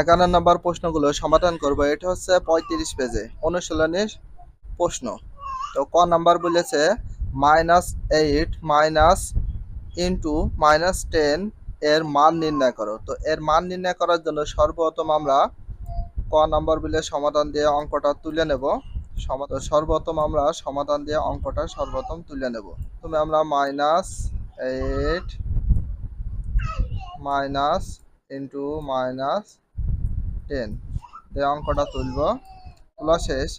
একান্ন নম্বর প্রশ্নগুলো সমাধান করব। এটা হচ্ছে পঁয়ত্রিশ পেজে, অনুশীলনের প্রশ্ন। তো ক নাম্বার বলেছে minus eight minus into minus ten এর মান নির্ণয় করো। তো এর মান নির্ণয় করার জন্য সর্বপ্রথম আমরা ক নাম্বার বলে সমাধান দিয়ে অঙ্কটা তুলে নেব। সর্বপ্রথম আমরা সমাধান দিয়ে অঙ্কটা সর্বপ্রথম তুলে নেব। তুমি আমরা minus eight minus into minus ten. এই অঙ্কটা তুলব। তোলা শেষ।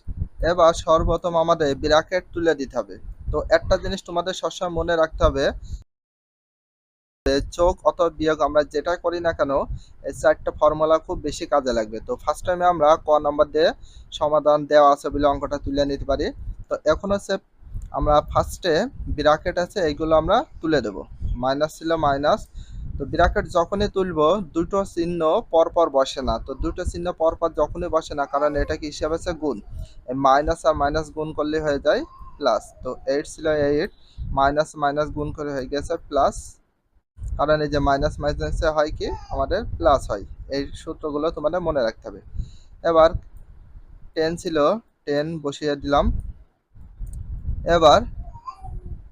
এবার সর্বপ্রথম আমাদের ব্র্যাকেট তুলে দিতে হবে। তো একটা জিনিস তোমাদের সবসময় মনে রাখতে হবে যোগ অথবা বিয়োগ আমরা যেটা করি না কেন, এই চারটা ফর্মুলা খুব বেশি কাজে লাগবে। তো ফার্স্ট টাইমে আমরা ক নাম্বার দিয়ে সমাধান দেওয়া আছে বলে অঙ্কটা তুলে নিতে পারি। তো এখন হচ্ছে আমরা ফার্স্টে ব্র্যাকেট আছে, এইগুলো আমরা তুলে দেব। মাইনাস ছিল মাইনাস। তো ব্র্যাকেট যখনই তুলব, দুটো চিহ্ন পরপর বসে না। তো দুটো চিহ্ন পরপর যখনই বসে না, কারণ এটা কি হিসাব আছে? গুণ। মাইনাস আর মাইনাস গুণ করলে হয়ে যায় প্লাস তো এইট ছিল এইট মাইনাস মাইনাস গুণ করে হয়ে গেছে প্লাস কারণ এই যে মাইনাস মাইনাসে হয় কি? আমাদের প্লাস হয়। এই সূত্রগুলো তোমাদের মনে রাখতে হবে। এবার টেন ছিল টেন বসিয়ে দিলাম। এবার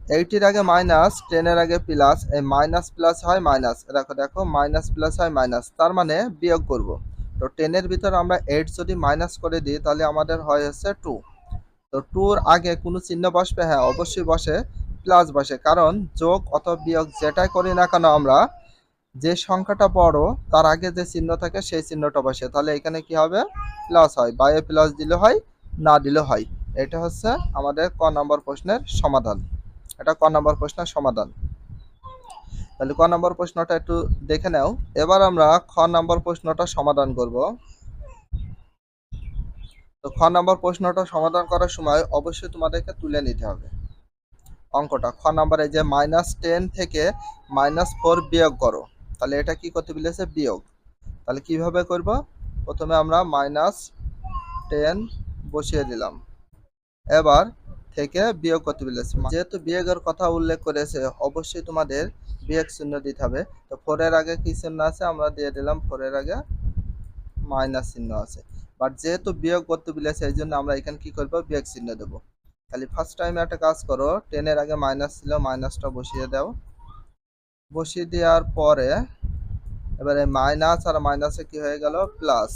এইটির আগে মাইনাস টেনের আগে প্লাস এই মাইনাস প্লাস হয় মাইনাস দেখো দেখো মাইনাস প্লাস হয় মাইনাস তার মানে বিয়োগ করব। তো টেনের ভিতর আমরা এইট যদি মাইনাস করে দিই, তাহলে আমাদের হয় হচ্ছে টু তো টুর আগে কোনো চিহ্ন বসবে? হ্যাঁ অবশ্যই বসে প্লাস বসে। কারণ যোগ অথবা বিয়োগ যেটাই করি না কেন আমরা, যে সংখ্যাটা বড়, তার আগে যে চিহ্ন থাকে, সেই চিহ্নটা বসে। তাহলে এখানে কি হবে? প্লাস হয়। বাইরে প্লাস দিলে হয়, না দিলে হয়। এটা হচ্ছে আমাদের ক নম্বর প্রশ্নের সমাধান। এটা ক নম্বর প্রশ্নের সমাধান। তাহলে ক নম্বর প্রশ্নটা একটু দেখে নাও। এবার আমরা খ নম্বর প্রশ্নটা সমাধান করব। তো খ নম্বর প্রশ্নটা সমাধান করার সময় অবশ্যই তোমাদেরকে তুলে নিতে হবে। অঙ্কটা, খ নম্বরে যে মাইনাস টেন থেকে মাইনাস ফোর বিয়োগ করো, তাহলে এটা কি করতে বলেছে? বিয়োগ। তাহলে কীভাবে করব? প্রথমে আমরা মাইনাস টেন বসিয়ে দিলাম। এবার থেকে বিয়োগ করতে বলেছে। যেহেতু বিয়োগের কথা উল্লেখ করেছে, অবশ্যই তোমাদের বিয়োগ চিহ্ন দিতে হবে। তো ফোরের আগে কি চিহ্ন আছে? আমরা দিয়ে দিলাম ফোরের আগে মাইনাস চিহ্ন আছে। বাট যেহেতু বিয়োগ করতে বলেছে, এই জন্য আমরা এখানে কি করব? বিয়োগ চিহ্ন দেবো। খালি ফার্স্ট টাইম একটা কাজ করো টেনের আগে মাইনাস ছিল মাইনাসটা বসিয়ে দাও। বসিয়ে দেওয়ার পরে এবারে মাইনাস আর মাইনাসে কি হয়ে গেল? প্লাস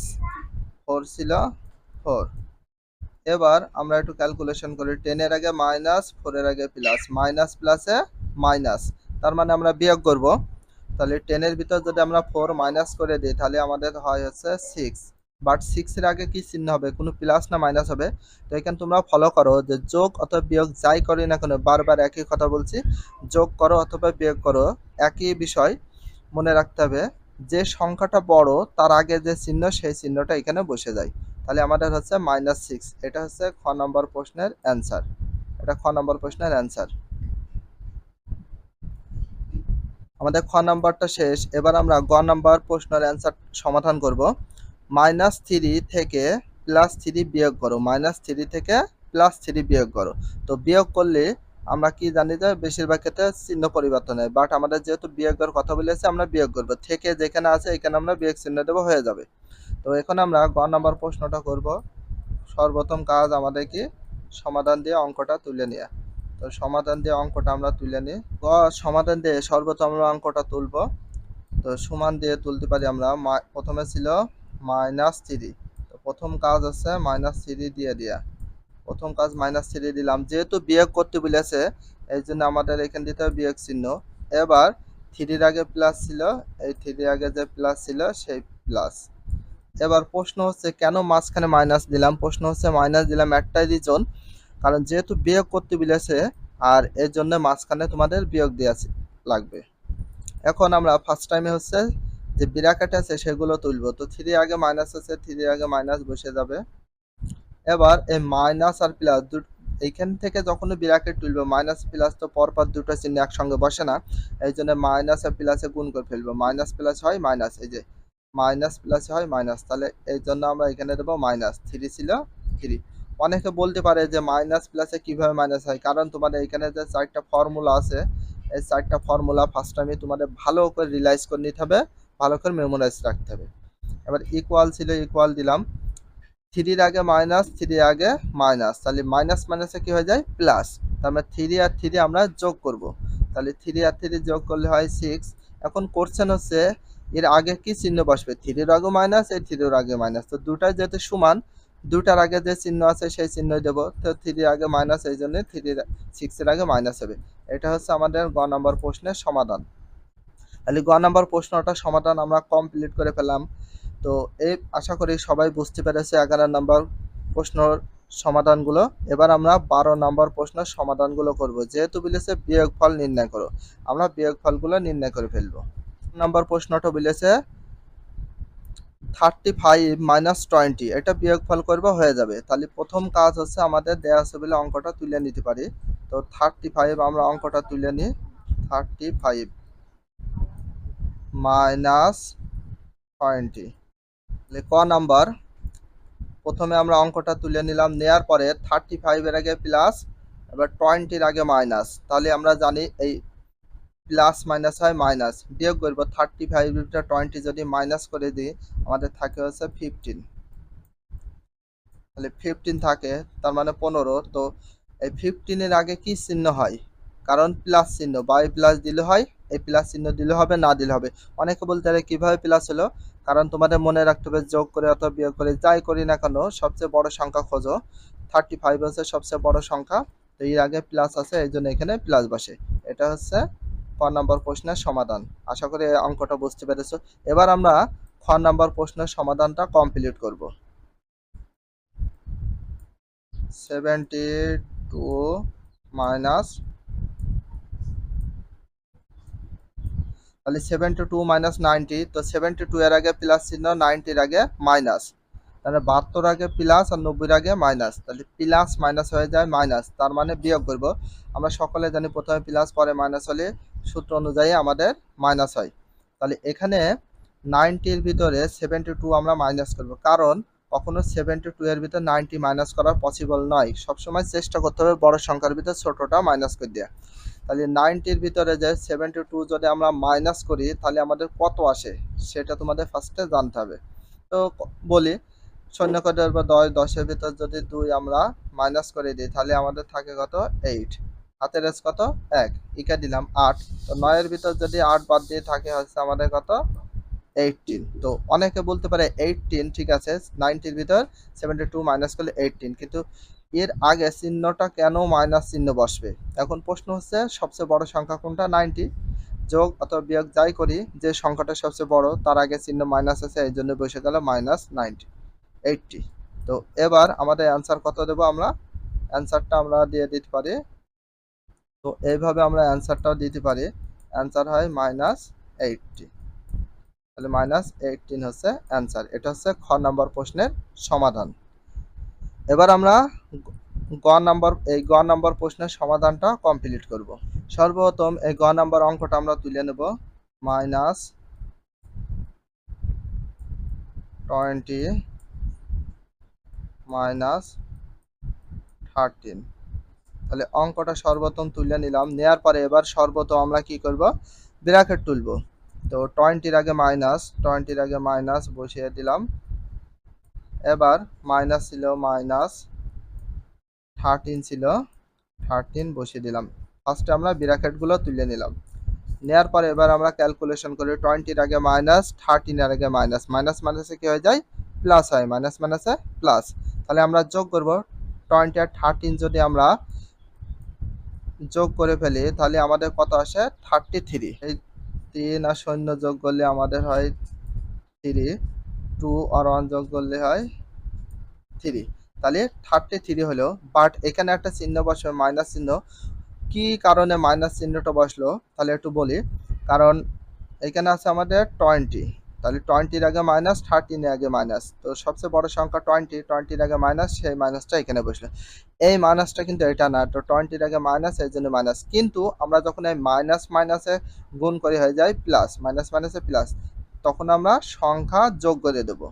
ফোর ছিল ফোর এবার আমরা একটু ক্যালকুলেশন করি। টেনের আগে মাইনাস ফোরের আগে প্লাস মাইনাস প্লাসে মাইনাস তার মানে আমরা বিয়োগ করব। তাহলে টেনের ভিতর যদি আমরা ফোর মাইনাস করে দিই, তাহলে আমাদের হয় হচ্ছে সিক্স বাট সিক্সের আগে কি চিহ্ন হবে? কোনো প্লাস না মাইনাস হবে। তো এখানে তোমরা ফলো করো যে যোগ অথবা বিয়োগ যাই করি না কেন, বারবার একই কথা বলছি। যোগ করো অথবা বিয়োগ করো, একই বিষয় মনে রাখতে হবে। যে সংখ্যাটা বড়, তার আগে যে চিহ্ন, সেই চিহ্নটা এখানে বসে যায়। তাহলে আমাদের হচ্ছে মাইনাস সিক্স এটা হচ্ছে খ নম্বর প্রশ্নের অ্যান্সার এটা খ নম্বর প্রশ্নের অ্যান্সার আমাদের খ নম্বরটা শেষ। এবার আমরা গ নম্বর প্রশ্নের অ্যান্সার সমাধান করব। মাইনাস থ্রি থেকে প্লাস থ্রি বিয়োগ করো। মাইনাস থ্রি থেকে প্লাস থ্রি বিয়োগ করো। তো বিয়োগ করলে আমরা কি জানি যে বেশিরভাগ ক্ষেত্রে চিহ্ন পরিবর্তন হয়। বাট আমাদের যেহেতু বিয়োগের কথা বলেছে, আমরা বিয়োগ করব। থেকে যেখানে আছে, এখানে আমরা বিয়োগ চিহ্ন দেবো, হয়ে যাবে। তো এখন আমরা গ নম্বর প্রশ্নটা করব। সর্বপ্রথম কাজ আমাদের কি সমাধান দিয়ে অঙ্কটা তুলে নেওয়া তো সমাধান দিয়ে অঙ্কটা আমরা তুলে নিই। গ, সমাধান দিয়ে সর্বপ্রথম আমরা অঙ্কটা তুলব। তো সমান দিয়ে তুলতে পারি আমরা প্রথমে ছিল মাইনাস থ্রি। তো প্রথম কাজ হচ্ছে মাইনাস থ্রি দিয়ে দেওয়া প্রথম কাজ মাইনাস থ্রি দিলাম। যেহেতু বিয়োগ করতে বলেছে, এই জন্য আমাদের এখানে দিতে হবে বিয়োগ চিহ্ন। এবার থ্রির আগে প্লাস ছিল, এই থ্রির আগে যে প্লাস ছিল, সেই প্লাস এবার প্রশ্ন হচ্ছে, কেন মাঝখানে মাইনাস দিলাম? প্রশ্ন হচ্ছে মাইনাস দিলাম একটাই রিজন কারণ যেহেতু বিয়োগ করতে বলেছে, আর এর জন্য মাঝখানে তোমাদের বিয়োগ দেওয়া লাগবে। এখন আমরা ফার্স্ট টাইমে হচ্ছে যে বিরাকেট আছে, সেগুলো তুলবো। তো থ্রি আগে মাইনাস আছে থ্রি আগে মাইনাস বসে যাবে। এবার এই মাইনাস আর প্লাস এইখান থেকে যখন বিরাকেট তুলবো মাইনাস প্লাস তো পরপর দুটো চিহ্ন একসঙ্গে বসে না, এই জন্য মাইনাস আর প্লাসে গুণ করে ফেলব। মাইনাস প্লাস হয় মাইনাস এই যে মাইনাস প্লাস হয় মাইনাস। তাহলে এই জন্য আমরা এখানে দেবো মাইনাস। থ্রি ছিল থ্রি অনেকে বলতে পারে যে মাইনাস প্লাসে কীভাবে মাইনাস হয়? কারণ তোমাদের এখানে যে চারটা ফর্মুলা আছে, এই চারটা ফর্মুলা ফার্স্ট টাইমে তোমাদের ভালো করে রিলাইজ করে নিতে হবে, ভালো করে মেমোরাইজ রাখতে হবে। এবার ইকুয়াল ছিল ইকুয়াল দিলাম। থ্রির আগে মাইনাস থ্রি আগে মাইনাস। তাহলে মাইনাস মাইনাসে কী হয়ে যায়? প্লাস তার মানে থ্রি আর থ্রি আমরা যোগ করব। তাহলে থ্রি আর থ্রি যোগ করলে হয় সিক্স এখন কোশ্চেন হচ্ছে এর আগে কি চিহ্ন বসবে? থ্রির আগে মাইনাস এই থ্রির আগে মাইনাস তো দুটাই যেহেতু সমান, দুটার আগে যে চিহ্ন আছে সেই চিহ্নই দেবো। তো থ্রির আগে মাইনাস এই জন্য থ্রি সিক্সের আগে মাইনাস হবে। এটা হচ্ছে আমাদের গ নম্বর প্রশ্নের সমাধান। তাহলে গ নম্বর প্রশ্নটা সমাধান আমরা কমপ্লিট করে ফেলাম। তো এই আশা করি সবাই বুঝতে পেরেছে এগারো নম্বর প্রশ্নর সমাধানগুলো। এবার আমরা বারো নম্বর প্রশ্নের সমাধানগুলো করব। যেহেতু বলেছে বিয়োগফল নির্ণয় করো। আমরা বিয়োগফলগুলো নির্ণয় করে ফেলব। নম্বর প্রশ্নটা বলেছে থার্টি ফাইভ মাইনাস টোয়েন্টি এটা বিয়োগফল করব হয়ে যাবে। তাহলে প্রথম কাজ হচ্ছে আমাদের দেয়া আছে বলে অঙ্কটা তুলে নিতে পারি। তো থার্টি ফাইভ আমরা অঙ্কটা তুলে নিই। থার্টি ফাইভ মাইনাস টোয়েন্টি ক নাম্বার? প্রথমে আমরা অঙ্কটা তুলে নিলাম, নেয়ার পরে থার্টি ফাইভের আগে প্লাস এবার টোয়েন্টির আগে মাইনাস তাহলে আমরা জানি এই প্লাস, মাইনাস হয়, মাইনাস। বিয়োগ করব থার্টি ফাইভটা টোয়েন্টি যদি মাইনাস করে দিই, আমাদের থাকে হচ্ছে ফিফটিন তাহলে ফিফটিন থাকে, তার মানে পনেরো। তো এই ফিফটিনের আগে কি চিহ্ন হয়? কারণ প্লাস চিহ্ন বাই প্লাস দিলে হয়, এই প্লাস চিহ্ন দিলে হবে, না দিলে হবে। অনেকে বলতে পারে কীভাবে প্লাস হলো? কারণ তোমাদের মনে রাখতে হবে, যোগ করে অথবা বিয়োগ করে যাই করি না কেন, সবচেয়ে বড় সংখ্যা খোঁজো। থার্টি ফাইভ হচ্ছে সবচেয়ে বড় সংখ্যা, তো এর আগে প্লাস আছে এই জন্য এখানে প্লাস বসে। এটা হচ্ছে ক নম্বর প্রশ্নের সমাধান। আশা করি অঙ্কটা বুঝতে পেরেছ। এবার আমরা খ নম্বর প্রশ্নের সমাধানটা কমপ্লিট করব। সেভেন্টি টু মাইনাস তাহলে সেভেন্টি টু মাইনাস নাইনটি তো সেভেন্টি টু এর আগে প্লাস চিহ্ন নাইনটির আগে মাইনাস তাহলে বাহাত্তর আগে প্লাস আর নব্বইর আগে মাইনাস তাহলে প্লাস মাইনাস হয়ে যায় মাইনাস তার মানে বিয়োগ করব। আমরা সকলে জানি প্রথমে প্লাস পরে মাইনাস হলে সূত্র অনুযায়ী আমাদের মাইনাস হয়। তাহলে এখানে নাইনটির ভিতরে সেভেন্টি টু আমরা মাইনাস করব। কারণ কখনো সেভেন্টি টু এর ভিতরে নাইনটি মাইনাস করা পসিবল নয়। সবসময় চেষ্টা করতে হবে বড় সংখ্যার ভিতরে ছোটটা মাইনাস করে দেওয়া তাহলে নাইনটির ভিতরে যে সেভেন্টি টু যদি আমরা মাইনাস করি, তাহলে আমাদের কত আসে? সেটা তোমাদের ফার্স্টে জানতে হবে। তো বলি শূন্য করে বা দশ, দশের ভিতর যদি দুই আমরা মাইনাস করে দিই, তাহলে আমাদের থাকে কত? এইট হাতের এস কত? এক। ইকা দিলাম আট। তো নয়ের ভিতর যদি আট বাদ দিয়ে থাকে, হচ্ছে আমাদের কত? এইটিন তো অনেকে বলতে পারে এইটিন ঠিক আছে, নাইনটির ভিতর সেভেন্টি টু মাইনাস করলে এইটিন কিন্তু এর আগে চিহ্নটা কেন মাইনাস চিহ্ন বসবে? এখন প্রশ্ন হচ্ছে, সবচেয়ে বড় সংখ্যা কোনটা? নাইনটি। যোগ অথবা বিয়োগ যাই করি, যে সংখ্যাটা সবচেয়ে বড়, তার আগে চিহ্ন মাইনাস আছে, এই জন্য বসে গেল মাইনাস নাইনটি। এইটটি তো এবার আমাদের অ্যান্সার কত দেব আমরা? অ্যান্সারটা আমরা দিয়ে দিতে পারি তো এইভাবে আমরা অ্যান্সারটাও দিতে পারি। অ্যান্সার হয় মাইনাস এইটটি। তাহলে মাইনাস এইটিন হচ্ছে অ্যান্সার। এটা হচ্ছে খ নম্বর প্রশ্নের সমাধান। এবার আমরা গ নাম্বার, এই গ নাম্বার প্রশ্নের সমাধানটা কমপ্লিট করব। সর্বপ্রথম এই গ নাম্বার অঙ্কটা আমরা তুলে নেব। Minus twenty minus thirteen. তাহলে অঙ্কটা সর্বপ্রথম তুলে নিলাম। নেয়ার পরে এবার সর্বপ্রথম আমরা কি করব? ব্র্যাকেট তুলব। তো টোয়েন্টির আগে মাইনাস, টোয়েন্টির আগে মাইনাস বসিয়ে দিলাম। এবার মাইনাস ছিল মাইনাস থার্টিন ছিল থার্টিন বসিয়ে দিলাম। ফার্স্টে আমরা ব্র্যাকেটগুলো তুলে নিলাম। নেওয়ার পরে এবার আমরা ক্যালকুলেশন করি টোয়েন্টির আগে মাইনাস, থার্টিনের আগে মাইনাস। মাইনাস মাইনাসে কী হয়ে যায়? প্লাস হয়। মাইনাস মাইনাসে প্লাস। তাহলে আমরা যোগ করব। টোয়েন্টি আর থার্টিন যদি আমরা যোগ করে ফেলি, তাহলে আমাদের কত আসে? থার্টি থ্রি এই তিন আর শূন্য যোগ করলে আমাদের হয় থ্রি টু আর ওয়ান যোগ করলে হয় থ্রি তাহলে থার্টি থ্রি হলো। বাট এখানে একটা চিহ্ন বসবে মাইনাস চিহ্ন। কি কারণে মাইনাস চিহ্নটা বসল? তাহলে একটু বলি। কারণ এখানে আছে আমাদের টোয়েন্টি তাহলে টোয়েন্টির আগে মাইনাস থার্টিনের আগে মাইনাস তো সবচেয়ে বড় সংখ্যা টোয়েন্টি টোয়েন্টির আগে মাইনাস সেই মাইনাসটা এখানে বসল। এই মাইনাসটা কিন্তু এটা না, তো টোয়েন্টির আগে মাইনাস এই জন্য মাইনাস কিন্তু আমরা যখন এই মাইনাস মাইনাসে গুণ করে হয়ে যায় প্লাস মাইনাস মাইনাসে প্লাস তখন আমরা সংখ্যা যোগ করে দেবো।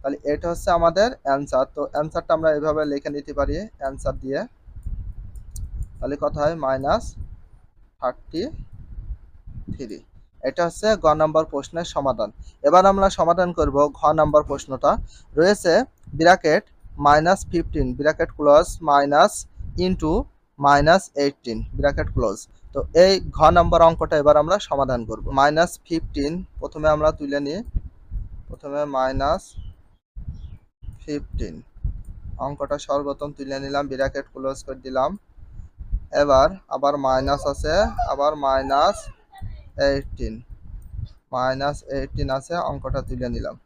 তাহলে এটা হচ্ছে আমাদের অ্যান্সার তো অ্যান্সারটা আমরা এভাবে লিখে নিতে পারি অ্যান্সার দিয়ে। তাহলে কথা হয়? মাইনাস থার্টি থ্রি এটা হচ্ছে গ নম্বর প্রশ্নের সমাধান। এবার আমরা সমাধান করব ঘ নম্বর প্রশ্নটা। রয়েছে bracket minus fifteen, bracket close minus into minus eighteen bracket close. তো এই ঘ নম্বর অঙ্কটা এবার আমরা সমাধান করব। মাইনাস ফিফটিন, প্রথমে আমরা তুলে নিই। প্রথমে মাইনাস ফিফটিন। অঙ্কটা সর্বপ্রথম তুলে নিলাম, ব্র্যাকেট ক্লোজ করে দিলাম। এবার আবার মাইনাস আছে, আবার মাইনাস এইটিন মাইনাস এইটিন আছে, অঙ্কটা তুলে নিলাম।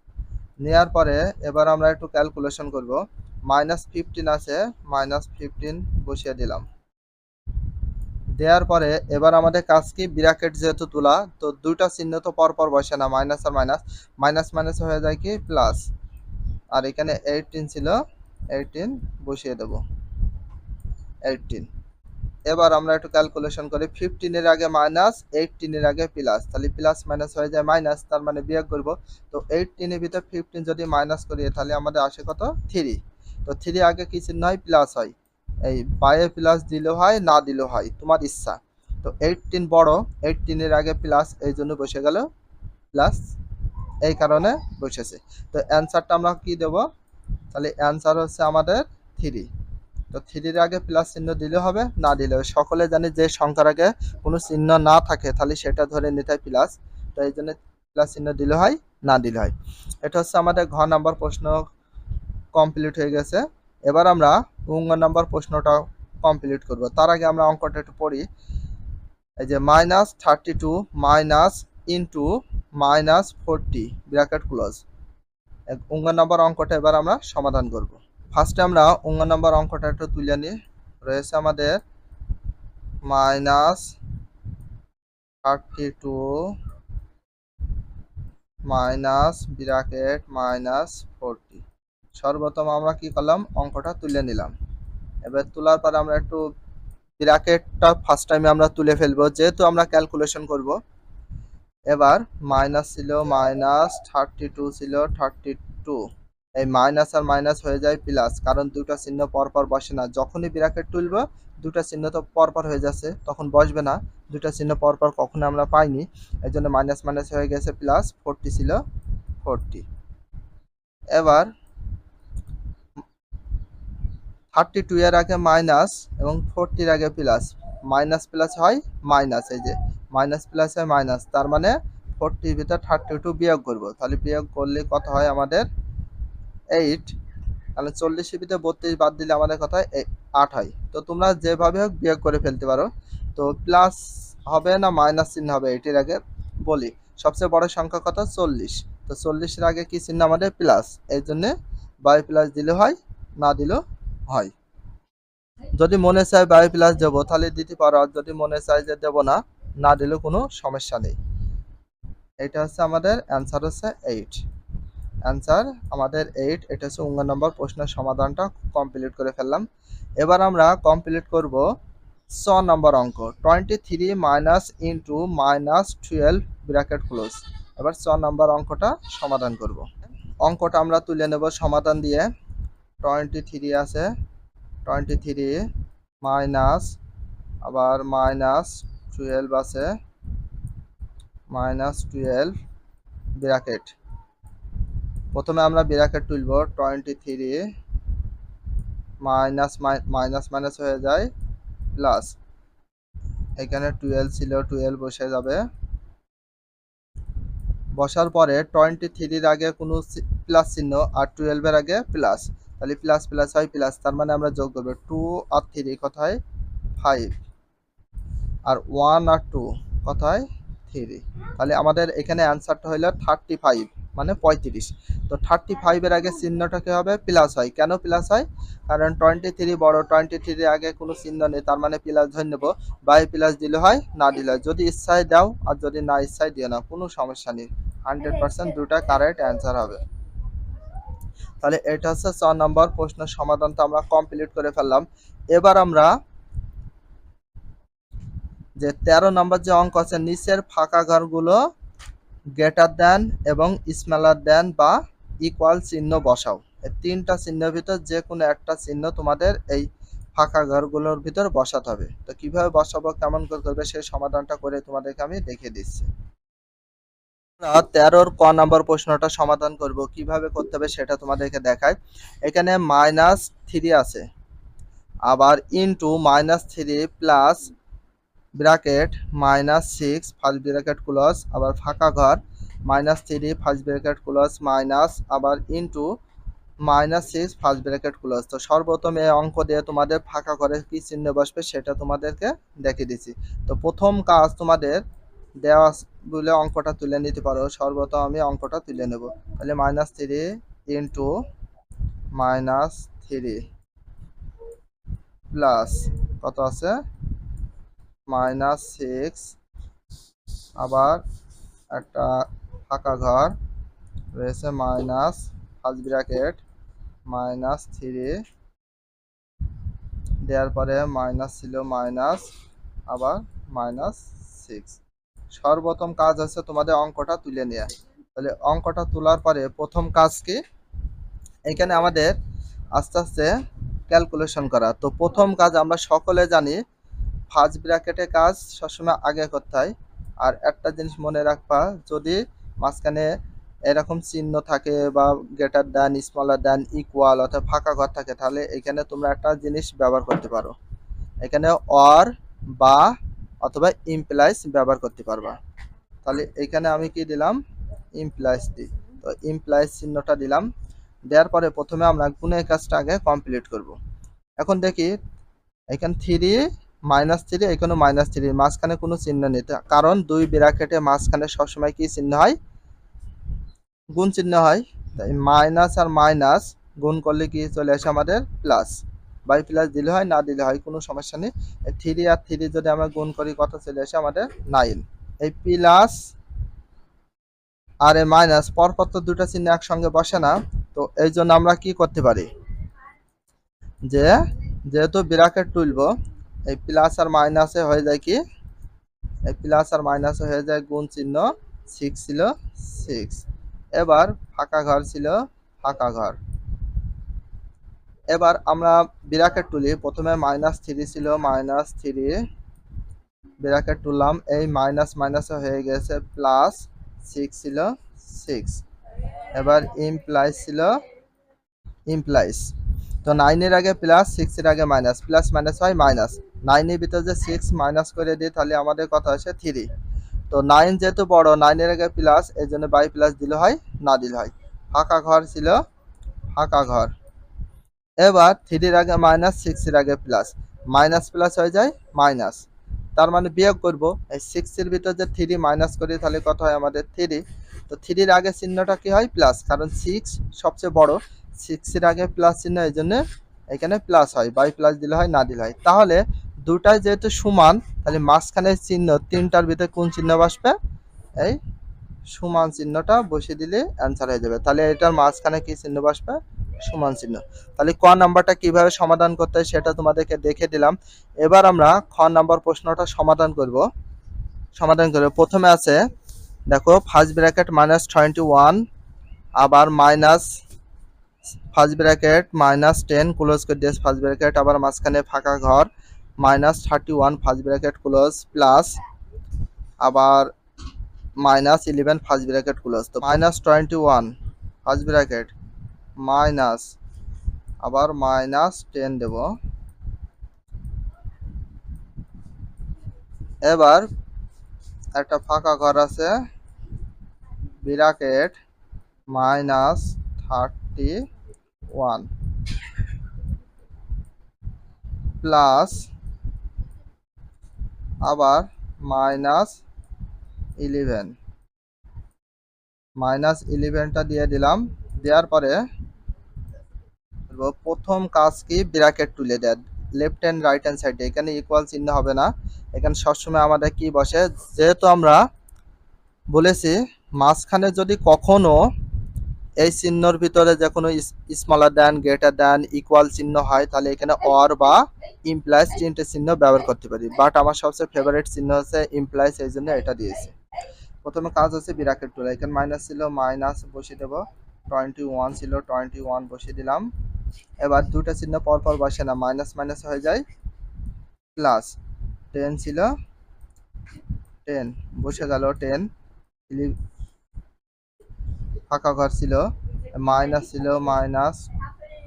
নেওয়ার পরে এবার আমরা একটু ক্যালকুলেশন করব। মাইনাস ফিফটিন আছে মাইনাস ফিফটিন বসিয়ে দিলাম। দেওয়ার পরে এবার আমাদের কাজ কি? ব্র্যাকেট যেহেতু তোলা, তো দুইটা চিহ্ন তো পরপর বসে না মাইনাস আর মাইনাস মাইনাস মাইনাস হয়ে যায় কি? প্লাস আর এখানে এইটিন ছিল এইটিন বসিয়ে দেব। এইটিন এবার আমরা একটু ক্যালকুলেশন করি ফিফটিনের আগে মাইনাস এইটিনের আগে প্লাস তাহলে প্লাস মাইনাস হয়ে যায় মাইনাস তার মানে বিয়োগ করব। তো এইটিনের ভিতর ফিফটিন যদি মাইনাস করি, তাহলে আমাদের আসে কত? থ্রি তো থ্রি আগে কি চিহ্ন হয়? প্লাস হয়। এই বায়ে প্লাস দিলেও হয়, না দিলেও হয়। তোমার ইচ্ছা। তো এইটিন বড় এইটিনের আগে প্লাস এই জন্য বসে গেল প্লাস এই কারণে বসেছে। তো অ্যান্সারটা আমরা কি দেব? তাহলে অ্যান্সার হচ্ছে আমাদের থ্রি তো থ্রির আগে প্লাস চিহ্ন দিলে হবে, না দিলে হবে। সকলে জানি যে সংখ্যার আগে কোনো চিহ্ন না থাকে, তাহলে সেটা ধরে নিতে হয় প্লাস তো এই জন্য প্লাস চিহ্ন দিলে হয়, না দিলে হয়। এটা হচ্ছে আমাদের ঘ নাম্বার প্রশ্ন কমপ্লিট হয়ে গেছে। এবার আমরা উঙ্গ নাম্বার প্রশ্নটা কমপ্লিট করব। তার আগে আমরা অঙ্কটা একটু পড়ি। এই যে minus thirty two minus into minus forty bracket close উঙ্গ number অঙ্কটা এবার আমরা সমাধান করব। ফার্স্টে আমরা অঙ্গ নাম্বার অঙ্কটা একটু তুলে নিই। রয়েছে আমাদের minus thirty two minus bracket minus forty সর্বপ্রথম আমরা কি করলাম? অঙ্কটা তুলে নিলাম। এবার তোলার পরে আমরা একটু ব্র্যাকেটটা ফার্স্ট টাইমে আমরা তুলে ফেলব। যেহেতু আমরা ক্যালকুলেশন করব। এবার মাইনাস ছিল মাইনাস থার্টি টু ছিল থার্টি টু এই মাইনাস আর মাইনাস হয়ে যায় প্লাস কারণ দুটো চিহ্ন পরপর বসে না। যখনই ব্র্যাকেট তুলব দুটো চিহ্ন তো পরপর হয়ে যাচ্ছে, তখন বসবে না। দুটো চিহ্ন পরপর কখনো আমরা পাইনি। এই জন্য মাইনাস মাইনাস হয়ে গেছে প্লাস ফোরটি ছিল ফোরটি এবার থার্টি টু এর আগে মাইনাস এবং ফোরটির আগে প্লাস মাইনাস প্লাস হয় মাইনাস এই যে মাইনাস প্লাস হয় মাইনাস তার মানে ফোরটির ভিতর থার্টি টু বিয়োগ করব। তাহলে বিয়োগ করলে কত হয় আমাদের? এইট তাহলে চল্লিশের ভিতরে বত্রিশ বাদ দিলে আমাদের হয় আট হয়। তো তোমরা যেভাবে হোক বিয়োগ করে ফেলতে পারো। তো প্লাস হবে না মাইনাস চিহ্ন হবে, এটির আগে বলি। সবচেয়ে বড় সংখ্যা কত? চল্লিশ। তো চল্লিশের আগে কি চিহ্ন আমাদের? প্লাস এই জন্যে বাই প্লাস দিলে হয়, না দিলেও হয়। যদি মনে চায় বাই প্লাস দেবো, তাহলে দিতে পারো। আর যদি মনে চায় যে দেবো না না দিলেও কোনো সমস্যা নেই। এটা হচ্ছে আমাদের অ্যান্সার হচ্ছে এইট অ্যান্সার আমাদের এইট এটা হচ্ছে উঙ্গ নম্বর, প্রশ্নের সমাধানটা কমপ্লিট করে ফেললাম। এবার আমরা কমপ্লিট করব ছ নম্বর অঙ্ক twenty three minus into minus twelve bracket close এবার ছ নম্বর অঙ্কটা সমাধান করব। অঙ্কটা আমরা তুলে নেব সমাধান দিয়ে। টোয়েন্টি থ্রি আছে টোয়েন্টি থ্রি মাইনাস আবার মাইনাস টুয়েলভ আছে মাইনাস টুয়েলভ ব্র্যাকেট প্রথমে আমরা ব্র্যাকেট তুলব twenty three minus minus minus হয়ে যায় প্লাস এখানে টুয়েলভ ছিল টুয়েলভ বসে যাবে। বসার পরে টোয়েন্টি থ্রির আগে কোনো প্লাস চিহ্ন আর টুয়েলভের আগে প্লাস তাহলে প্লাস প্লাস হয় প্লাস তার মানে আমরা যোগ করব টু আর থ্রি কথায়? ফাইভ আর ওয়ান আর টু কথায়? থ্রি তাহলে আমাদের এখানে অ্যান্সারটা হইল থার্টি ফাইভ মানে পঁয়ত্রিশ। তো থার্টি ফাইভের আগে চিহ্নটা কী হবে প্লাস হয় কেন প্লাস হয় কারণ টোয়েন্টি থ্রি বড় টোয়েন্টি থ্রির আগে কোনো চিহ্ন নেই, তার মানে প্লাস ধরে নেব। বাই প্লাস দিলে হয়, না দিলে যদি ইচ্ছায় দাও আর যদি না ইচ্ছায় দিও না, কোনো সমস্যা নেই। হান্ড্রেড পার্সেন্ট দুটা কারেক্ট অ্যান্সার হবে। তাহলে এটা হচ্ছে ছ নম্বর প্রশ্নের সমাধানটা আমরা কমপ্লিট করে ফেললাম। এবার আমরা যে তেরো নম্বর যে অঙ্ক আছে, নিচের ফাঁকা ঘরগুলো গ্রেটার দেন এবং স্মেলার দেন বা ইকুয়াল চিহ্ন বসাও। এই তিনটা চিহ্নের ভিতর যে কোনো একটা চিহ্ন তোমাদের এই ফাঁকা ঘরগুলোর ভিতর বসাতে হবে। তো কীভাবে বসাবো, কেমন করে করবে সেই সমাধানটা করে তোমাদেরকে আমি দেখিয়ে দিচ্ছি। আমরা তেরোর ক নাম্বার প্রশ্নটা সমাধান করব, কীভাবে করতে হবে সেটা তোমাদেরকে দেখায় এখানে মাইনাস থ্রি আছে। আবার into minus three plus bracket, minus six first bracket close আবার ফাঁকা ঘর, minus three first bracket close minus, আবার into minus six first bracket close তো সর্বপ্রথম এই অঙ্ক দিয়ে তোমাদের ফাঁকা ঘরে কি চিহ্ন বসবে সেটা তোমাদেরকে দেখিয়ে দিচ্ছি। তো প্রথম কাজ তোমাদের দেওয়া বলে অঙ্কটা তুলে নিতে পারো। সর্বপ্রথম আমি অঙ্কটা তুলে নেব। তাহলে minus three into minus three plus কত আছে? মাইনাস সিক্স, আবার একটা ফাঁকা ঘর রয়েছে minus first bracket, minus three, দেওয়ার পরে মাইনাস ছিল মাইনাস, আবার মাইনাস সিক্স। সর্বপ্রথম কাজ হচ্ছে তোমাদের অঙ্কটা তুলে নেওয়া তাহলে অঙ্কটা তোলার পরে প্রথম কাজ কি? এখানে আমাদের আস্তে আস্তে ক্যালকুলেশন করা। তো প্রথম কাজ আমরা সকলে জানি ফার্স্ট ব্র্যাকেটে কাজ সবসময় আগে করতে হয়। আর একটা জিনিস মনে রাখবা, যদি মাঝখানে এরকম চিহ্ন থাকে বা greater than smaller than equal অর্থাৎ ফাঁকা ঘর থাকে, তাহলে এখানে তোমরা একটা জিনিস ব্যবহার করতে পারো। এখানে অর বা অথবা ইমপ্লাইস ব্যবহার করতে পারবা। তাহলে এখানে আমি কি দিলাম? ইমপ্লাইস দিই তো ইমপ্লাইস চিহ্নটা দিলাম। দেওয়ার পরে প্রথমে আমরা গুণের কাজটা আগে কমপ্লিট করব। এখন দেখি, এখানে থ্রি মাইনাস থ্রি এখানে মাইনাস থ্রি, মাঝখানে কোনো চিহ্ন নেই। কারণ দুই ব্র্যাকেটে মাঝখানে সবসময় কি চিহ্ন হয়? গুণ চিহ্ন হয়। তাই মাইনাস আর মাইনাস গুণ করলে কি চলে আসে আমাদের? প্লাস বাই প্লাস দিলে হয়, না দিলে হয়, কোনো সমস্যা নেই। থ্রি আর থ্রি যদি আমরা গুণ করি, কত চলে আসে আমাদের? নাইন এই প্লাস আর এ মাইনাস পরপর তো দুটো চিহ্ন একসঙ্গে বসে না। তো এই জন্য আমরা কি করতে পারি? যে, যেহেতু ব্র্যাকেট তুলবো এই প্লাস আর মাইনাসে হয়ে যায় কি? এই প্লাস আর মাইনাসে হয়ে যায় গুণ চিহ্ন সিক্স ছিল সিক্স এবার ফাঁকা ঘর ছিল ফাঁকা ঘর। এবার আমরা ব্র্যাকেট তুলি। প্রথমে মাইনাস থ্রি ছিল, মাইনাস থ্রি ব্র্যাকেট তুললাম। এই মাইনাস মাইনাসে হয়ে গেছে প্লাস সিক্স ছিল সিক্স এবার ইমপ্লাইস ছিল ইমপ্লাইস তো নাইনের আগে প্লাস সিক্সের আগে মাইনাস প্লাস মাইনাস হয় মাইনাস নাইনের ভিতরে যে সিক্স মাইনাস করে দিই, তাহলে আমাদের কথা আসে থ্রি তো নাইন যেহেতু বড় নাইনের আগে প্লাস এই জন্য বাই প্লাস দিলে হয়, না দিলে হয়। ফাঁকা ঘর ছিল, ফাঁকা ঘর। এবার থ্রির আগে মাইনাস সিক্সের আগে প্লাস মাইনাস প্লাস হয়ে যায় মাইনাস তার মানে বিয়োগ করব। এই সিক্সের ভিতর যে থ্রি মাইনাস করি, তাহলে কত হয় আমাদের থ্রি তো থ্রির আগে চিহ্নটা কি হয়? প্লাস কারণ সিক্স সবচেয়ে বড়। সিক্সের আগে প্লাস চিহ্ন, এই জন্য এখানে প্লাস হয় বাই প্লাস দিলে হয়, না দিলে হয়। তাহলে দুটাই যেহেতু সমান, তাহলে মাঝখানে চিহ্ন তিনটার ভিতরে কোন চিহ্ন বসবে? এই সমান চিহ্নটা বসিয়ে দিলে অ্যান্সার হয়ে যাবে। তাহলে এটার মাঝখানে কি চিহ্ন বসবে? সমান চিহ্ন। তাহলে ক নাম্বারটা কীভাবে সমাধান করতে হয় সেটা তোমাদেরকে দেখে দিলাম। এবার আমরা খ নাম্বার প্রশ্নটা সমাধান করব। সমাধান করব। প্রথমে আছে, দেখো first bracket minus twenty one আবার minus first bracket, minus ten, close করে দিয়েছে ফার্স্ট ব্র্যাকেট, আবার মাঝখানে ফাঁকা ঘর, minus thirty one, first bracket close, plus আবার minus eleven, first bracket close. তো minus twenty one, first bracket, minus, আবার মাইনাস টেন দেব। এবার একটা ফাঁকা ঘর আছে, bracket minus thirty one. Plus আবার মাইনাস ইলেভেন। মাইনাস ইলেভেনটা দিয়ে দিলাম। দেওয়ার পরে প্রথম কাজ কি? ব্র্যাকেট তুলে দেয়। লেফট হ্যান্ড রাইট হ্যান্ড সাইডে। এখানে ইকুয়াল চিহ্ন হবে না। এখানে সবসময় আমাদের কি বসে? যেহেতু আমরা বলেছি, মাঝখানে যদি কখনো এই চিহ্নর ভিতরে যে কোনো smaller than greater than equal চিহ্ন হয়, তাহলে এখানে অর বা ইমপ্লাইস তিনটে চিহ্ন ব্যবহার করতে পারি। বাট আমার সবচেয়ে ফেভারিট চিহ্ন হচ্ছে ইমপ্লাইস এই জন্য এটা দিয়েছি। প্রথমে কাজ হচ্ছে ব্র্যাকেট তুলে এখানে মাইনাস ছিল মাইনাস বসিয়ে দেবো। টোয়েন্টি ওয়ান ছিল টোয়েন্টি ওয়ান বসিয়ে দিলাম। এবার দুটো চিহ্ন পর পর বসে না মাইনাস মাইনাস হয়ে যায়। প্লাস টেন ছিল টেন বসে গেল টেন ফাঁকা ঘর ছিল মাইনাস ছিল মাইনাস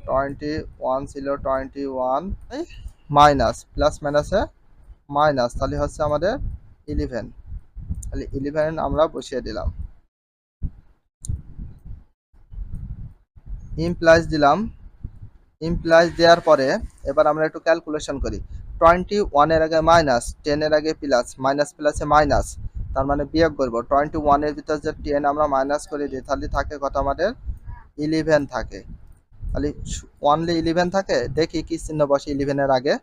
টোয়েন্টি ওয়ান ছিল টোয়েন্টি ওয়ান মাইনাস প্লাস মাইনাসে মাইনাস তাহলে হচ্ছে আমাদের ইলেভেন তাহলে ইলেভেন আমরা বসিয়ে দিলাম। ইমপ্লাইজ দিলাম ইমপ্লাইজ দেওয়ার পরে এবার আমরা একটু ক্যালকুলেশন করি টোয়েন্টি ওয়ানের আগে মাইনাস টেনের আগে প্লাস মাইনাস প্লাসে মাইনাস তার মানে বিয়োগ করব। টোয়েন্টি ওয়ানের ভিতর যে টেন আমরা মাইনাস করে দিই, তাহলে থাকে কত আমাদের? ইলেভেন থাকে। তাহলে ওয়ানলি ইলেভেন থাকে? দেখি কি চিহ্ন বসে ইলেভেনের আগে।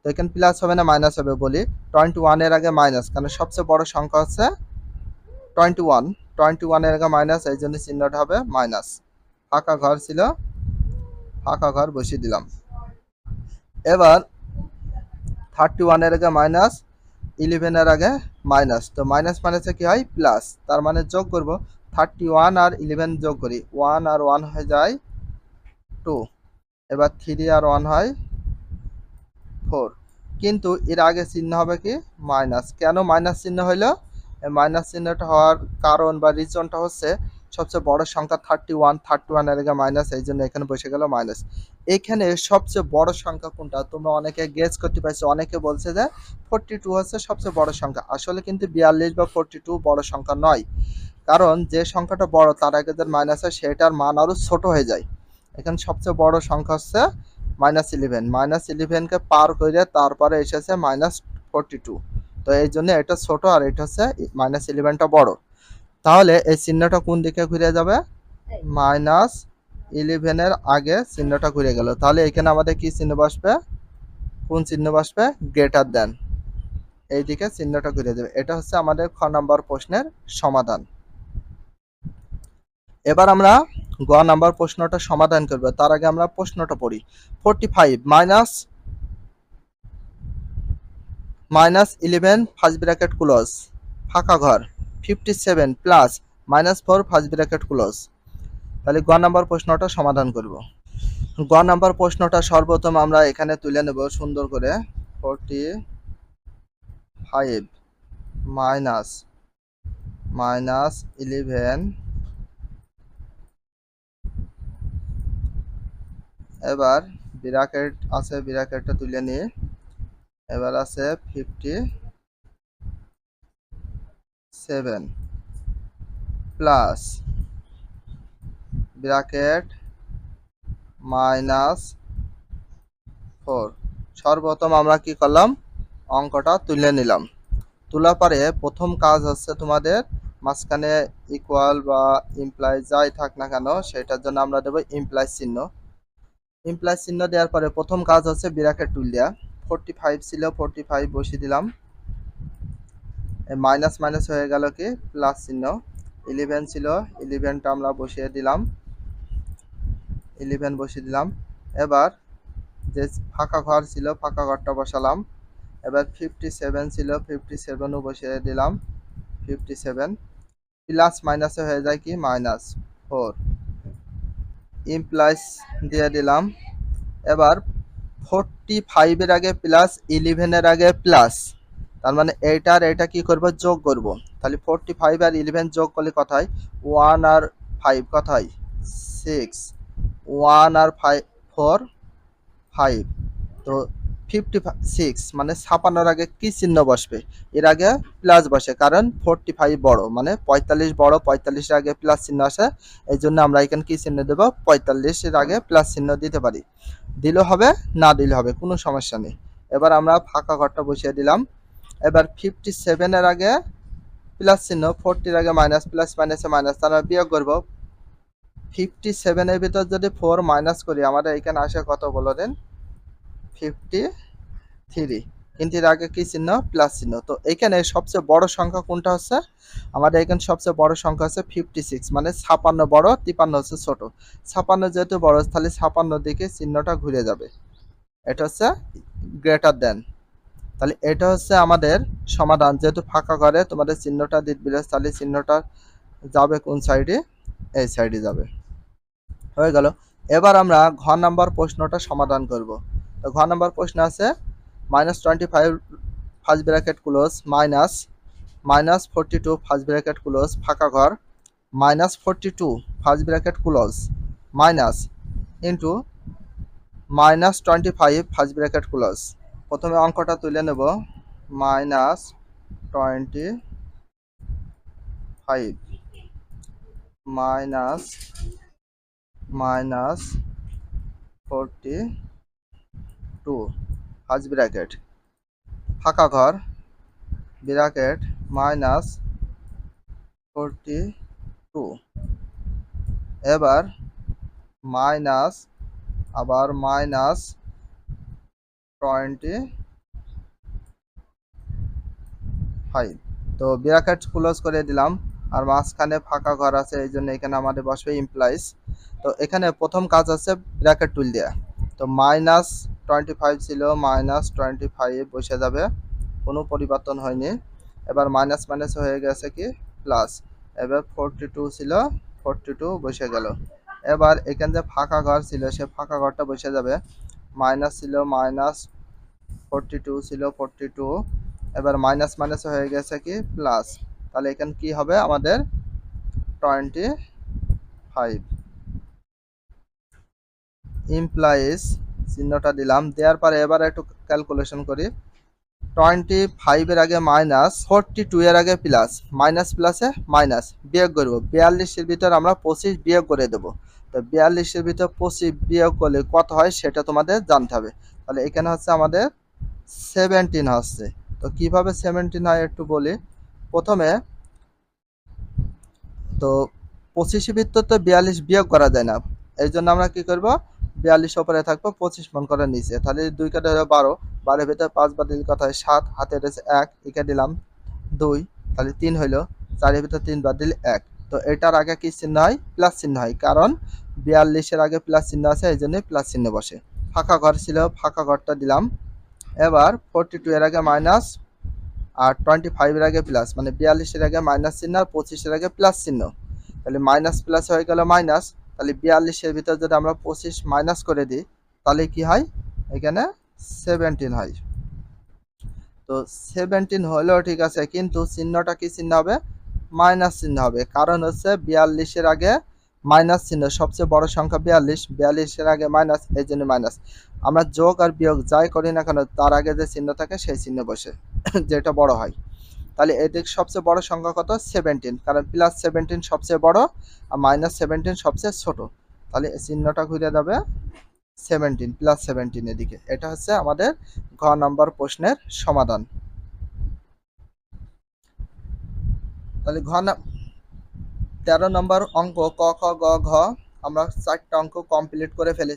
তো এখানে প্লাস হবে না মাইনাস হবে বলি। টোয়েন্টি ওয়ানের আগে মাইনাস কারণ সবচেয়ে বড় সংখ্যা হচ্ছে টোয়েন্টি ওয়ান টোয়েন্টি ওয়ানের আগে মাইনাস এই জন্য চিহ্নটা হবে মাইনাস ফাঁকা ঘর ছিল। ফাঁকা ঘর বসিয়ে দিলাম। এবার থার্টি ওয়ানের আগে মাইনাস ইলেভেনের আগে মাইনাস তো মাইনাস মাইনাসে কি হয়? প্লাস তার মানে যোগ করব থার্টি ওয়ান আর ইলেভেন যোগ করি। ওয়ান আর ওয়ান হয়ে যায় টু এবার থ্রি আর ওয়ান হয় ফোর কিন্তু এর আগে চিহ্ন হবে কি? মাইনাস কেন মাইনাস চিহ্ন হইল? মাইনাস চিহ্নটা হওয়ার কারণ বা রিজনটা হচ্ছে সবচেয়ে বড় সংখ্যা থার্টি ওয়ান থার্টি ওয়ানের আগে মাইনাস এই জন্য এখানে বসে গেল মাইনাস এখানে সবচেয়ে বড় সংখ্যা কোনটা? তোমরা অনেকে গেস করতে পারছ, অনেকে বলছে যে ফোরটি টু হচ্ছে সবচেয়ে বড় সংখ্যা। আসলে কিন্তু বিয়াল্লিশ বা ফোরটি টু বড় সংখ্যা নয়। কারণ যে সংখ্যাটা বড়, তার আগে যে মাইনাস হয়, সেটার মান আরও ছোট হয়ে যায়। এখানে সবচেয়ে বড় সংখ্যা হচ্ছে মাইনাস ইলেভেন মাইনাস ইলেভেনকে পার করে তারপরে এসেছে মাইনাস ফোরটি টু তো এই জন্য এটা ছোট আর এটা হচ্ছে মাইনাস ইলেভেনটা বড়। তাহলে এই চিহ্নটা কোন দিকে ঘুরে যাবে? মাইনাস ইলেভেনের আগে চিহ্নটা ঘুরে গেল। তাহলে এখানে আমাদের কি চিহ্ন বসবে? কোন চিহ্ন বসবে? গ্রেটার দেন এই দিকে চিহ্নটা ঘুরে যাবে। এটা হচ্ছে আমাদের খ নাম্বার প্রশ্নের সমাধান। এবার আমরা গ নাম্বার প্রশ্নটা সমাধান করব। তার আগে আমরা প্রশ্নটা পড়ি। Forty five minus minus eleven first bracket close ফাঁকা ঘর। Fifty seven plus minus four first bracket close তাহলে গ নাম্বার প্রশ্নটা সমাধান করব। গ নাম্বার প্রশ্নটা সর্বপ্রথম আমরা এখানে তুলে নেব সুন্দর করে। Forty five minus minus eleven এবার ব্র্যাকেট আছে ব্র্যাকেটটা তুলে নিয়ে এবার আছে fifty seven plus bracket minus four সর্বপ্রথম আমরা কি করলাম? অঙ্কটা তুলে নিলাম। তোলা পরে প্রথম কাজ হচ্ছে তোমাদের মাঝখানে ইকুয়াল বা ইমপ্লাই যাই থাক না কেন, সেটার জন্য আমরা দেবো ইমপ্লাই চিহ্ন। ইমপ্লাই চিহ্ন দেওয়ার পরে প্রথম কাজ হচ্ছে ব্র্যাকেট তুল দেওয়া ফোরটি ফাইভ ছিল ফোরটি ফাইভ বসিয়ে দিলাম। মাইনাস মাইনাস হয়ে গেল কি? প্লাস চিহ্ন। ইলেভেন ছিল ইলেভেনটা আমরা বসিয়ে দিলাম। ইলেভেন বসিয়ে দিলাম। এবার যে ফাঁকা ঘর ছিল, ফাঁকা ঘরটা বসালাম। এবার ফিফটি সেভেন ছিল ফিফটি সেভেনও বসিয়ে দিলাম। ফিফটি সেভেন প্লাস মাইনাসে হয়ে যায় কি? মাইনাস ফোর ইমপ্লাইস দিয়ে দিলাম। এবার ফোরটি ফাইভের আগে প্লাস ইলেভেনের আগে প্লাস তার মানে এইটা আর এটা কি করব? যোগ করব। তাহলে ফোরটি ফাইভ আর ইলেভেন যোগ করলে কথায় ওয়ান আর ফাইভ কথায় সিক্স ওয়ান আর ফাইভ ফোর ফাইভ তো ফিফটি সিক্স মানে ছাপানোর আগে কি চিহ্ন বসবে? এর আগে প্লাস বসে, কারণ ফোরটি ফাইভ বড়ো মানে পঁয়তাল্লিশ বড়, পঁয়তাল্লিশের আগে প্লাস চিহ্ন আসে। এই জন্য আমরা এখানে কী চিহ্ন দেবো? পঁয়তাল্লিশের আগে প্লাস চিহ্ন দিতে পারি। দিলেও হবে, না দিলে হবে, কোনো সমস্যা নেই। এবার আমরা ফাঁকা ঘরটা বসিয়ে দিলাম। এবার ফিফটি সেভেনের আগে প্লাস চিহ্ন ফোরটির আগে মাইনাস প্লাস মাইনাসে মাইনাস তারা বিয়োগ করব। ফিফটি সেভেনের ভিতর যদি ফোর মাইনাস করি, আমাদের এখানে আসে কত বলো দেন? ফিফটি থ্রি কিন্তু এর আগে কি চিহ্ন? প্লাস চিহ্ন। তো এখানে সবচেয়ে বড় সংখ্যা কোনটা হচ্ছে? আমাদের এখানে সবচেয়ে বড় সংখ্যা হচ্ছে ফিফটি সিক্স মানে ছাপান্ন বড়, তিপান্ন হচ্ছে ছোট। ছাপান্ন যেহেতু বড়, তাহলে ছাপান্ন দিকে চিহ্নটা ঘুরে যাবে। এটা হচ্ছে গ্রেটার দেন তাহলে এটা হচ্ছে আমাদের সমাধান। যেহেতু ফাঁকা ঘরে, তোমাদের চিহ্নটা দিতে তাহলে চিহ্নটা যাবে কোন সাইডে এই সাইডে যাবে। হয়ে গেল। এবার আমরা ঘ নাম্বার প্রশ্নটা সমাধান করব। তো ঘ নাম্বার প্রশ্ন আছে minus twenty five first bracket close minus minus forty two first bracket close ফাঁকা ঘর minus forty two first bracket close minus into minus twenty five first bracket close প্রথমে অঙ্কটা তুলে নেব। Minus twenty five. Minus minus forty two. First bracket. ফাঁকা ঘর। Bracket, minus forty two. এবার minus, আবার মাইনাস টোয়েন্টি ফাইভ তো bracket close করে দিলাম, আর মাঝখানে ফাঁকা ঘর আছে, এই জন্য এখানে আমাদের বসবে ইমপ্লাইজ তো এখানে প্রথম কাজ আছে ব্র্যাকেট টুল দেওয়া তো মাইনাস টোয়েন্টি ফাইভ ছিল মাইনাস টোয়েন্টি ফাইভ বসে যাবে, কোনো পরিবর্তন হয়নি। এবার মাইনাস মাইনাস হয়ে গেছে কি প্লাস এবার ফোরটি টু ছিল ফোরটি টু বসে গেল। এবার এখানে যে ফাঁকা ঘর ছিল, সে ফাঁকা ঘরটা বসে যাবে। মাইনাস ছিল মাইনাস ফোরটি টু ছিল ফোরটি টু। এবার মাইনাস মাইনাস হয়ে গেছে কি? প্লাস। তাহলে এখানে কি হবে? আমাদের টোয়েন্টি ফাইভ। ইমপ্লাইজ চিহ্নটা দিলাম। দেওয়ার পরে এবার একটু ক্যালকুলেশন করি। টোয়েন্টি ফাইভের আগে মাইনাস, ফোরটি টু এর আগে প্লাস মাইনাস প্লাসে মাইনাস। বিয়োগ করব। বিয়াল্লিশের ভিতর আমরা পঁচিশ বিয়োগ করে দেবো। তো বিয়াল্লিশের ভিতর পঁচিশ বিয়োগ করলে কত হয় সেটা তোমাদের জানতে হবে। তাহলে এখানে হচ্ছে আমাদের সেভেন্টিন হচ্ছে তো কীভাবে সেভেন্টিন হয় একটু বলি। প্রথমে তো পঁচিশের ভিতর তো বিয়াল্লিশ বিয়োগ করা যায় না। এই জন্য আমরা কি করব? বিয়াল্লিশ ওপরে থাকব, পঁচিশ মন করে নিচে। তাহলে দুই কাটে হলো বারো। বারোর ভিতরে পাঁচ বাদিল কথা হয়? সাত। হাতে রয়েছে এক। একে দিলাম দুই। তাহলে তিন হইল। চারের ভিতরে তিন বাদ দিলে এক। তো এটার আগে কি চিহ্ন হয়? প্লাস চিহ্ন হয়। কারণ বিয়াল্লিশের আগে প্লাস চিহ্ন আছে, এই জন্যই প্লাস চিহ্ন বসে। ফাঁকা ঘর ছিল, ফাঁকা ঘরটা দিলাম। এবার ফোরটি টু এর আগে মাইনাস আর টোয়েন্টি ফাইভের আগে প্লাস মানে বিয়াল্লিশের আগে মাইনাস চিহ্ন আর পঁচিশের আগে প্লাস চিহ্ন। তাহলে মাইনাস প্লাস হয়ে গেল মাইনাস তাহলে বিয়াল্লিশের ভিতর যদি আমরা পঁচিশ মাইনাস করে দিই, তাহলে কি হয়? এখানে সেভেন্টিন হয়। তো সেভেন্টিন হলেও ঠিক আছে, কিন্তু চিহ্নটা কি চিহ্ন হবে? মাইনাস চিহ্ন হবে। কারণ হচ্ছে বিয়াল্লিশের আগে মাইনাস চিহ্ন, সবচেয়ে বড় সংখ্যা বিয়াল্লিশ বিয়াল্লিশের আগে মাইনাস, এই জন্য মাইনাস। আমরা যোগ আর বিয়োগ যাই করি না কেন, তার আগে যে চিহ্ন থাকে সেই চিহ্ন বসে, যেটা বড় হয়। তাহলে এদিক সবচেয়ে বড় সংখ্যা কত? সেভেন্টিন কারণ প্লাস সেভেন্টিন সবচেয়ে বড় আর মাইনাস সেভেন্টিন সবচেয়ে ছোট। তাহলে চিহ্নটা ঘুরে যাবে সেভেন্টিন প্লাস সেভেন্টিন এদিকে। এটা হচ্ছে আমাদের ঘ নম্বর প্রশ্নের সমাধান। তাহলে ঘ তেরো নম্বর অঙ্ক ক খ গ ঘ আমরা চারটা অঙ্ক কমপ্লিট করে ফেলেছি।